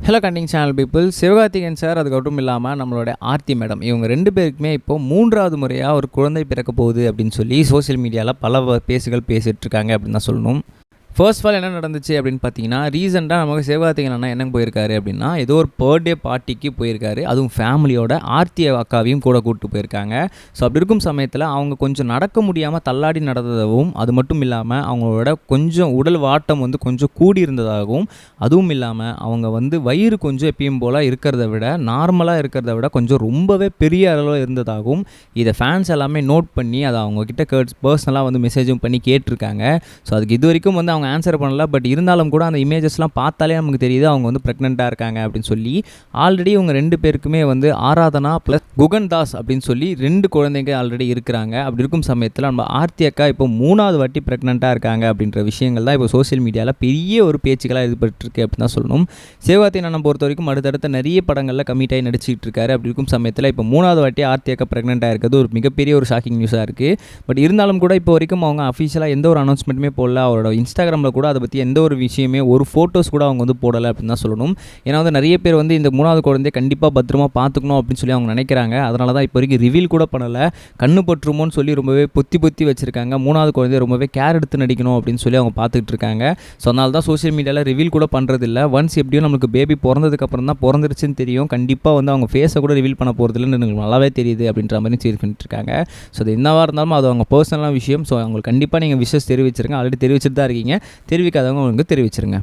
Hello கண்டிங் channel people Sivakarthikeyan sir அதுக்கப்புறம் இல்லாமல் நம்மளோட ஆர்த்தி மேடம் இவங்க ரெண்டு பேருக்குமே இப்போ மூன்றாவது முறையாக ஒரு குழந்தை பிறக்க போகுது அப்படின்னு சொல்லி சோஷியல் மீடியாவில் பல வ- பேசுகள் பேசிகிட்ருக்காங்க அப்படின்னு தான் சொல்லணும். ஃபர்ஸ்ட் ஆல் என்ன நடந்துச்சு அப்படின்னு பார்த்தீங்கன்னா ரீசெண்டாக நமக்கு சிவகார்த்திகன் அண்ணா என்ன போயிருக்காரு அப்படின்னா ஏதோ ஒரு பர்த்டே பார்ட்டிக்கு போயிருக்காரு. அதுவும் ஃபேமிலியோட ஆர்த்தி அக்காவையும் கூட கூப்பிட்டு போயிருக்காங்க. ஸோ அப்படி இருக்கும் சமயத்தில் அவங்க கொஞ்சம் நடக்க முடியாமல் தள்ளாடி நடந்ததாகவும் அது மட்டும் இல்லாமல் அவங்களோட கொஞ்சம் உடல் வாட்டம் வந்து கொஞ்சம் கூடி இருந்ததாகவும் அதுவும் இல்லாமல் அவங்க வந்து வயிறு கொஞ்சம் எப்பயும் போல் இருக்கிறத விட நார்மலாக இருக்கிறத விட கொஞ்சம் ரொம்பவே பெரிய அளவில் இருந்ததாகவும் இதை ஃபேன்ஸ் எல்லாமே நோட் பண்ணி அதை அவங்கக்கிட்ட கேட் பர்சனலாக வந்து மெசேஜும் பண்ணி கேட்டிருக்காங்க. ஸோ அதுக்கு இது வரைக்கும் வந்து அவங்க ஆன்சர் பண்ணல பட் இருந்தாலும் கூட அந்த இமேஜஸ்லாம் பார்த்தாலே நமக்கு தெரியுது அவங்க வந்து ப்ரெக்னெண்ட்டாக இருக்காங்க அப்படின்னு சொல்லி. ஆல்ரெடி இவங்க ரெண்டு பேருக்குமே வந்து ஆராதனா ப்ளஸ் குகன் தாஸ் அப்படின்னு சொல்லி ரெண்டு குழந்தைங்க ஆல்ரெடி இருக்கிறாங்க. அப்படி இருக்கும் சமயத்தில் நம்ம ஆர்த்தி அக்கா இப்போ மூணாவது வாட்டி ப்ரெக்னெண்ட்டாக இருக்காங்க அப்படின்ற விஷயங்கள் தான் இப்போ சோஷியல் மீடியாவில் பெரிய ஒரு பேச்சுக்களாக ஏற்பட்டுருக்கு அப்படின்னு தான் சொல்லணும். சேவாத்தி நான் பொறுத்த வரைக்கும் அடுத்தடுத்த நிறைய படங்களில் கமிட் ஆகி நடிச்சிட்டு இருக்காரு. அப்படி இருக்கும் சமயத்தில் இப்போ மூணாவது வாட்டி ஆர்த்தி அக்கா ப்ரெக்னெண்ட்டாக இருக்கிறது ஒரு மிகப்பெரிய ஒரு ஷாக்கிங் நியூஸாக இருக்குது பட் இருந்தாலும் கூட இப்போ வரைக்கும் அவங்க அஃபிஷியலாக எந்த ஒரு அனௌன்ஸ்மெண்ட்டுமே போடல. அவரோட இன்ஸ்டாகிராம் இன்ஸ்டாகிராமில் கூட அதை பற்றி எந்த ஒரு விஷயமே ஒரு ஃபோட்டோஸ் கூட அவங்க வந்து போடலை அப்படின்னு தான் சொல்லணும். ஏன்னா வந்து நிறைய பேர் வந்து இந்த மூணாவது குழந்தைய கண்டிப்பாக பத்திரமா பார்த்துக்கணும் அப்படின்னு சொல்லி அவங்க நினைக்கிறாங்க. அதனால தான் இப்போ வரைக்கும் ரிவீல் கூட பண்ணலை. கண்ணு பற்றுமோன்னு சொல்லி ரொம்பவே பொத்தி பொத்தி வச்சுருக்காங்க. மூணாவது குழந்தைய ரொம்பவே கேர் எடுத்து நடிக்கணும் அப்படின்னு சொல்லி அவங்க பார்த்துட்டு இருக்காங்க. ஸோ அதனால தான் சோஷியல் மீடியாவில் ரிவீல் கூட பண்ணுறதில்ல ஒன்ஸ் எப்படியும் நம்மளுக்கு பேபி பிறந்ததுக்கப்புறம் தான் பிறந்துருச்சுன்னு தெரியும். கண்டிப்பாக வந்து அவங்க ஃபேஸை கூட ரிவீல் பண்ண போகிறதில்லன்னு எனக்கு நல்லாவே தெரியுது அப்படின்ற மாதிரி சீர் பண்ணிட்டு இருக்காங்க. ஸோ அது என்னவாக இருந்தாலும் அது அவங்க பர்சனலான விஷயம். ஸோ அவங்களுக்கு கண்டிப்பாக நீங்கள் விஷஸ் தெரிவிச்சிருங்க. ஆல்ரெடி தெரிவிச்சிட்டு தான் இருக்கீங்க. தெரிவிக்காதவங்க உங்களுக்கு தெரிவிச்சிருங்க.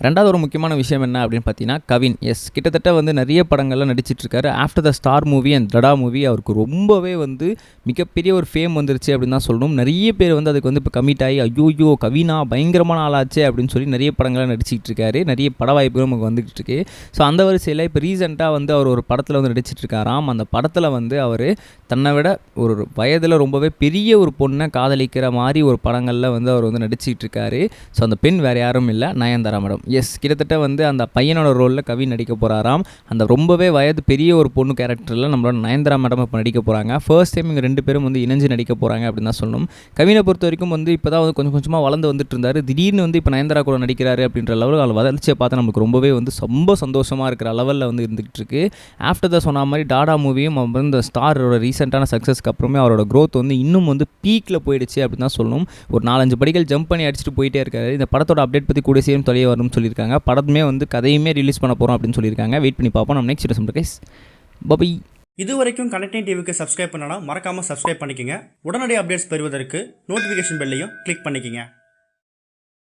ரெண்டாவது ஒரு முக்கியமான விஷயம் என்ன அப்படின்னு பார்த்தீங்கன்னா கவின். எஸ் கிட்டத்தட்ட வந்து நிறைய படங்கள்லாம் நடிச்சிட்ருக்காரு. After the star movie and Dada movie அவருக்கு ரொம்பவே வந்து மிகப்பெரிய ஒரு ஃபேம் வந்துருச்சு அப்படின்னு தான் சொல்லணும். நிறைய பேர் வந்து அதுக்கு வந்து இப்போ கமிட் ஆகி ஐயோயோ கவினா பயங்கரமான ஆளாச்சு அப்படின்னு சொல்லி நிறைய படங்கள்லாம் நடிச்சிட்டு இருக்காரு நிறைய பட வாய்ப்புகளும் நமக்கு வந்துகிட்டு இருக்கு ஸோ அந்த வரிசையில் இப்போ ரீசெண்டாக வந்து அவர் ஒரு படத்தில் வந்து நடிச்சிட்ருக்காராம். அந்த படத்தில் வந்து அவர் தன்னை விட ஒரு வயதில் ரொம்பவே பெரிய ஒரு பொண்ணை காதலிக்கிற மாதிரி ஒரு படங்களில் வந்து அவர் வந்து நடிச்சிக்கிட்டு இருக்காரு ஸோ அந்த பெண் வேறு யாரும் இல்லை. நயன்தாரா மேடம். எஸ் கிட்டத்தட்ட வந்து அந்த பையனோட ரோலில் கவி நடிக்க போகிறாராம் அந்த ரொம்பவே வயது பெரிய ஒரு பொண்ணு கேரக்டரில் நம்மளோட நயன்தரா மேடம் இப்போ நடிக்க போகிறாங்க ஃபர்ஸ்ட் டைம் இங்கே ரெண்டு பேரும் வந்து இணைஞ்சு நடிக்க போகிறாங்க அப்படின்னு தான் சொல்லணும். கவினை பொறுத்த வரைக்கும் வந்து இப்போ தான் வந்து கொஞ்சம் கொஞ்சமாக வளர்ந்து வந்துட்டு இருந்தார். திடீர்னு வந்து இப்போ நயன்தாரா கூட நடிக்கிறாரு அப்படின்ற லெவலில் அவள் வளர்ச்சியை பார்த்து நமக்கு ரொம்பவே வந்து ரொம்ப சந்தோஷமாக இருக்கிற லெவலில் வந்து இருந்துகிட்டு இருக்கு. ஆஃப்டர் த சொன்ன மாதிரி டாடா மூவியும் இந்த ஸ்டாரோட ரீசெண்டான சக்ஸஸ்க்கு அப்புறமே அவரோட க்ரோத் வந்து இன்னும் வந்து பீக்கில் போயிடுச்சு அப்படின்னு தான் சொல்லணும். ஒரு நாலஞ்சு படிகள் ஜம்ப் பண்ணி அடிச்சுட்டு போயிட்டே இருக்காரு. இந்த படத்தோட அப்டேட் பற்றி கூட சேரும் தொலைய அப்படின்னு சொல்லியிருக்காங்க. படமே வந்து கதையுமே ரிலீஸ் பண்ண போகிறோம் அப்படின்னு சொல்லியிருக்காங்க. வெயிட் பண்ணி பார்ப்போம். நம்ம நெக்ஸ்ட் வீடியோ கைஸ் பபை இது வரைக்கும் கனெக்டிங் டிவிக்கு சப்ஸ்கிரைப் பண்ணனா மறக்காமல் சப்ஸ்கிரைப் பண்ணிக்கங்க. உடனடி அப்டேட்ஸ் பெறுவதற்கு நோட்டிஃபிகேஷன் பெல்லையும் கிளிக் பண்ணிக்கங்க.